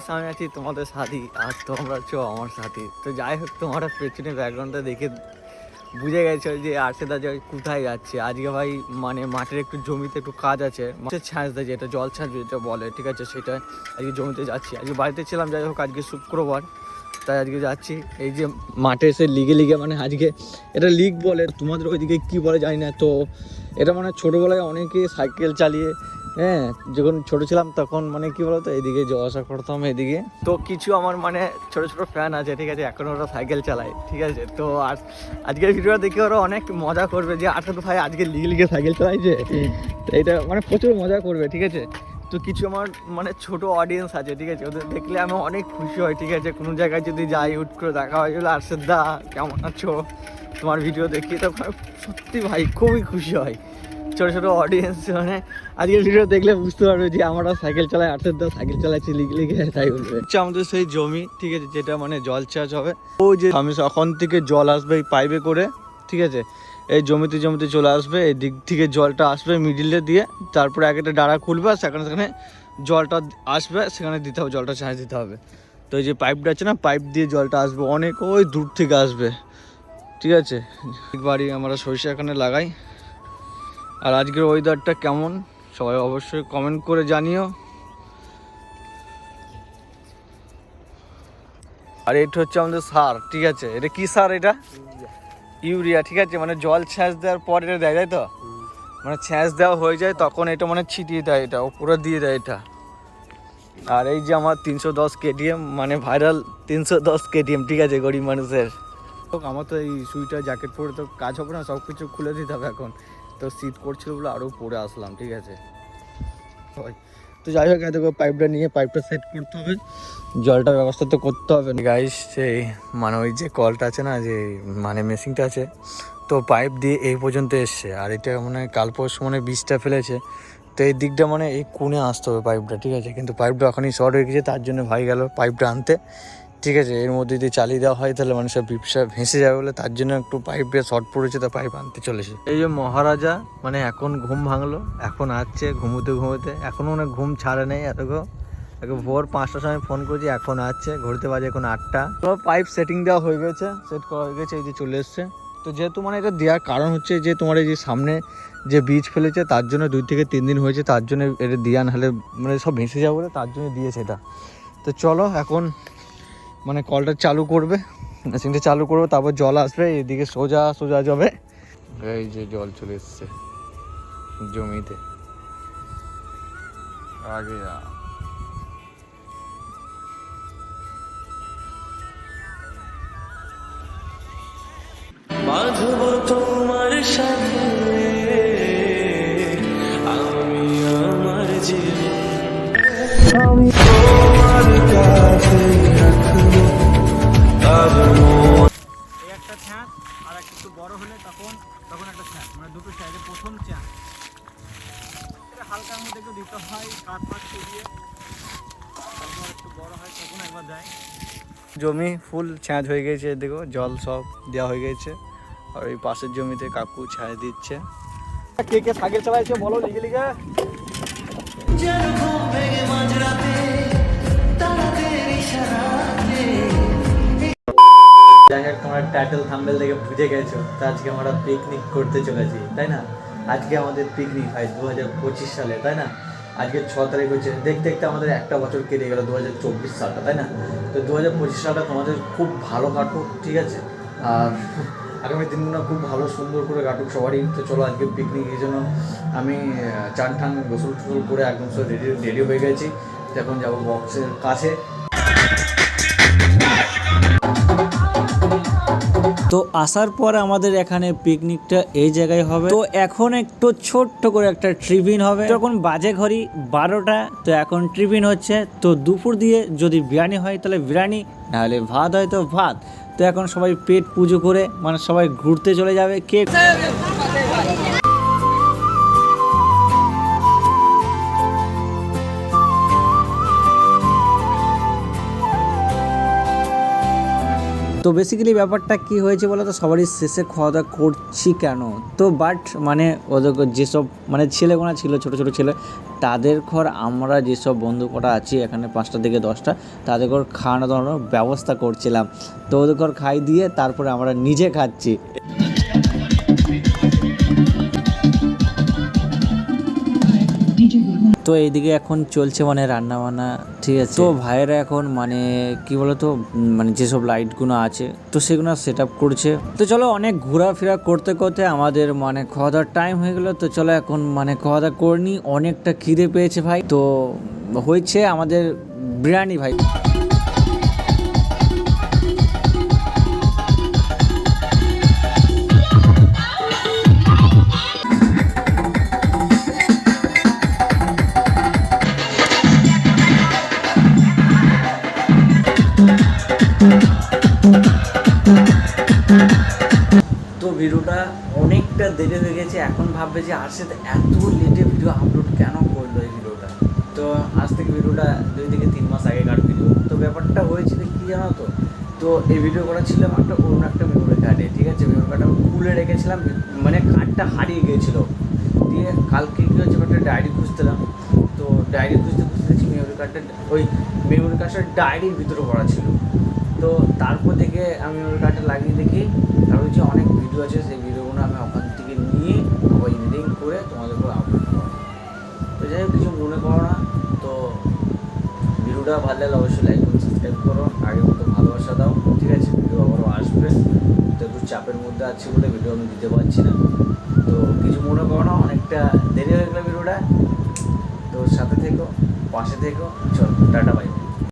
Guys আমি আছি তোমাদের সাথী। আর তোমরা ছো আমার সাথী। তো যাই হোক, তোমরা পেছনে ব্যাকগ্রাউন্ডটা দেখে বুঝে গেছো যে আর্শেদা যে কোথায় যাচ্ছে। আজকে ভাই মানে মাঠের একটু জমিতে একটু কাজ আছে। মাঠের ছাঁচ দেয় যেটা জল ছাঁচ যেটা বলে, ঠিক আছে? সেটা আজকে জমিতে যাচ্ছি। আজকে বাড়িতে ছিলাম, যাই হোক, আজকে শুক্রবার। তাই আজকে যাচ্ছি। এই যে মাঠে এসে লিগে লিগে মানে আজকে এটা লিগ বলে। তোমাদের ওইদিকে কি বলে জানি না। তো এটা মানে ছোটোবেলায় অনেকে সাইকেল চালিয়ে হ্যাঁ যখন ছোট ছিলাম তখন মানে কি বলতো, এদিকে যাওয়া আসা করতাম এদিকে। তো কিছু আমার মানে ছোট ছোট ফ্যান আছে, ঠিক আছে, এখন ওরা সাইকেল চালায়, ঠিক আছে, তো আর আজকের ভিডিওটা দেখে ওরা অনেক মজা করবে যে, আঠারো ভাই আজকে লিগে লিগে সাইকেল চালাইছে। এটা মানে প্রচুর মজা করবে, ঠিক আছে। তো কিছু আমার মানে ছোট অডিয়েন্স আছে, ঠিক আছে, ওদের দেখলে আমি অনেক খুশি হই, ঠিক আছে, কোনো জায়গায় যদি যাই, হুট করে দেখা হয় বলে আরশেদ দা কেমন আছো? তোমার ভিডিও দেখি তো সত্যি ভাই খুবই খুশি হয়। ছোটো ছোটো অডিয়েন্স মানে আজকের ভিডিও দেখলে বুঝতে পারবে যে আমরা সাইকেল চালাই আর্থের দা সাইকেল চালাচ্ছি লিখে লিখে, তাই বলবে। আমাদের সেই জমি, ঠিক আছে, যেটা মানে জল চাষ হবে। ও যে আমি এখন থেকে জল আসবে এই পাইপে করে, ঠিক আছে, এই জমিতে জমিতে চলে আসবে, এই দিক থেকে জলটা আসবে মিডিলে দিয়ে, তারপরে এক একটা ডাড়া খুলবে, আর সেখানে সেখানে জলটা আসবে, সেখানে দিতে হবে, জলটা ছাঁচ দিতে হবে। তো এই যে পাইপটা আছে না, পাইপ দিয়ে জলটা আসবে, অনেক ওই দূর থেকে আসবে, ঠিক আছে। বাড়ি আমরা সরিষা এখানে লাগাই। আর আজকের ওয়েদারটা কেমন? সবাই অবশ্যই কমেন্ট করে জানিও। আর এটা হচ্ছে আমাদের সার, ঠিক আছে? এটা কি সার এটা? ইউরিয়া, ঠিক আছে? মানে জল ছ্যাঁচ দেওয়ার পর এটা দেয় তো? মানে ছ্যাঁচ দেওয়া হয়ে যায়, তখন এটা মানে ছিটিয়ে দেয় এটা উপরে দিয়ে দেয় এটা। আর এই যে আমার তিনশো দশ কেটিএম মানে ভাইরাল তিনশো দশ কেটিএম, ঠিক আছে, গরিব মানুষের। আমার তো এই সুইটার জ্যাকেট পরে তো কাজ হবে না সব কিছু খুলে দিতে হবে এখন। তো শীত করছিল বলে আরও পরে আসলাম, ঠিক আছে। তো যাই হোক এত পাইপটা নিয়ে পাইপটা সেট করতে হবে। জলটা ব্যবস্থা তো করতে হবে। গাইস সেই মানে ওই যে কলটা আছে না, যে মানে মেশিনটা আছে, তো পাইপ দিয়ে এই পর্যন্ত এসছে। আর এটা মানে কাল পরশু মানে বীজটা ফেলেছে। তো এই দিকটা মানে এই কোণে আসতে হবে পাইপটা ঠিক আছে? কিন্তু পাইপটা এখনই শর্ট হয়ে গেছে, তার জন্য ভাই গেল পাইপটা আনতে। ঠিক আছে, এর মধ্যে যদি চালিয়ে দেওয়া হয় তাহলে মানুষের ব্যবসা ভেসে যাবে বলে তার জন্য একটু পাইপ পাইপে শর্ট পড়েছে, তা পাইপ আনতে চলেছে। এই যে মহারাজা মানে এখন ঘুম ভাঙলো, এখন আসছে ঘুমোতে ঘুমোতে, এখনও মানে ঘুম ছাড়ে নেই এতগো এখন ভোর পাঁচটার সময় ফোন করছি, এখন আসছে ঘুরতে বাজে এখন আটটা। তো পাইপ সেটিং দেওয়া হয়ে গেছে সেট করা হয়ে গেছে, এই যে চলে এসছে। তো যেহেতু মানে এটা দেওয়ার কারণ হচ্ছে যে তোমার এই যে সামনে যে বীজ ফেলেছে, তার জন্য দুই থেকে তিন দিন হয়েছে, তার জন্য এটা দিয়া নাহলে মানে সব ভেসে যাবে বলে তার জন্য দিয়েছে এটা। তো চলো এখন মানে কলটা চালু করবে। মেশিনটা চালু করবে তারপর জল আসবে এদিকে সোজা সোজা যাবে। এই যে জল চলে এসছে জমিতে। আগে বাঁধব তোমার সাথে আমি আমার জীবন। আমি তোমার কাছে জমি ফুল ছ্যাঁচ হয়ে গেছে দেখো জল সব দেওয়া হয়ে গেছে। আর এই পাশের জমিতে কাকু ছায়া দিচ্ছে। কে কে সাইকেল চালাইছে বলো তারাদের ইশারাতে যাই হোক তোমরা টাইটেল থাম্বেল দেখে বুঝে গেছো তো আজকে আমরা পিকনিক করতে চলেছি তাই না? আজকে আমাদের পিকনিক হয় দু হাজার পঁচিশ সালে তাই না? আজকে ছ তারিখ হচ্ছে দেখতে দেখতে আমাদের একটা বছর কেটে গেল, দু হাজার চব্বিশ সালটা, তাই না? তো দু হাজার পঁচিশ সালটা তোমাদের খুব ভালো কাটুক, ঠিক আছে? আর আগামী দিনগুলো খুব ভালো, সুন্দর করে কাটুক সবারই। তো চলো আজকে পিকনিক এই জন্য আমি চান ঠান, গোসল টোসল করে একদম সব রেডি রেডি হয়ে গেছি। এখন যাব বক্সের কাছে। তো আসার পর আমাদের এখানে পিকনিকটা এই জায়গায় হবে। তো এখন একটু ছোট্ট করে একটা ট্রিবিন হবে। তখন বাজে ঘড়ি বারোটা, তো এখন ট্রিবিন হচ্ছে। তো দুপুর দিয়ে যদি বিরিয়ানি হয়, তাহলে বিরিয়ানি, নাহলে ভাত হয় তো ভাত। তো এখন সবাই পেট পুজো করে মানে সবাই ঘুরতে চলে যাবে। কে তো বেসিক্যালি ব্যাপারটা কি হয়েছে বলো তো সবারই শেষে খাওয়া দাওয়া করছি কেন? তো বাট মানে ওদের যেসব মানে ছেলেগুলো ছিল, ছোট ছোট ছেলে, তাদের ঘর আমরা যেসব বন্ধু কটা আছি, এখানে পাঁচটা থেকে দশটা, তাদের ঘর খাওয়ানো দাওয়ানোর ব্যবস্থা করছিলাম। তো ওদের ঘর খাই দিয়ে তারপরে আমরা নিজে খাচ্ছি। তো এইদিকে এখন চলছে মানে রান্না বান্না ঠিক আছে? তো ভাইয়েরা এখন মানে কি বলতো মানে যেসব লাইটগুলো আছে, তো সেগুলো সেট আপ করছে। তো চলো অনেক ঘোরাফেরা করতে করতে আমাদের মানে খাওয়া দাওয়ার টাইম হয়ে গেলো। তো চলো এখন মানে খাওয়া দাওয়া করিনি অনেকটা খিদে পেয়েছে ভাই। তো হয়েছে আমাদের বিরিয়ানি ভাই। ভিডিওটা অনেকটা দেরি হয়ে গেছে, এখন ভাববে যে আর সাথে এত লেটে ভিডিও আপলোড কেন করল এই ভিডিওটা? তো আজ থেকে ভিডিওটা দুই থেকে তিন মাস আগেকার ভিডিও তো ব্যাপারটা হয়েছিল কি জানো তো? তো এই ভিডিও করা ছিল একটা অন্য একটা মেমোরি কার্ডে ঠিক আছে? মেমোরি কার্ডটা খুলে রেখেছিলাম মানে কার্ডটা হারিয়ে গিয়েছিল। দিয়ে কালকে কী হচ্ছে একটা ডায়েরি খুঁজছিলাম তো ডায়েরি খুঁজতে খুঁজতে মেমোরি কার্ডটা ওই মেমোরি কার্ডটা ডায়েরির ভিতরে পড়া ছিল। তো তারপর থেকে আমি ওই কার্ডটা লাগিয়ে দেখি হচ্ছে অনেক ভিডিও আছে, সেই ভিডিওগুলো আমি ওখান থেকে নিয়ে আবার এডিটিং করে তোমাদের উপর আপলোড করো তো যাই হোক, কিছু মনে করো না। তো ভিডিওটা ভালো লাগলে অবশ্যই লাইক করো সাবস্ক্রাইব করো। আগের মতো ভালোবাসা দাও, ঠিক আছে? ভিডিও আবারও আসবে। তো একটু চাপের মধ্যে আছি বলে ভিডিও আমি দিতে পারছি না। তো কিছু মনে করো না, অনেকটা দেরি হয়ে গেলো ভিডিওটা। তো সাথে থেকো, পাশে থেকো। চল, টাটা বাই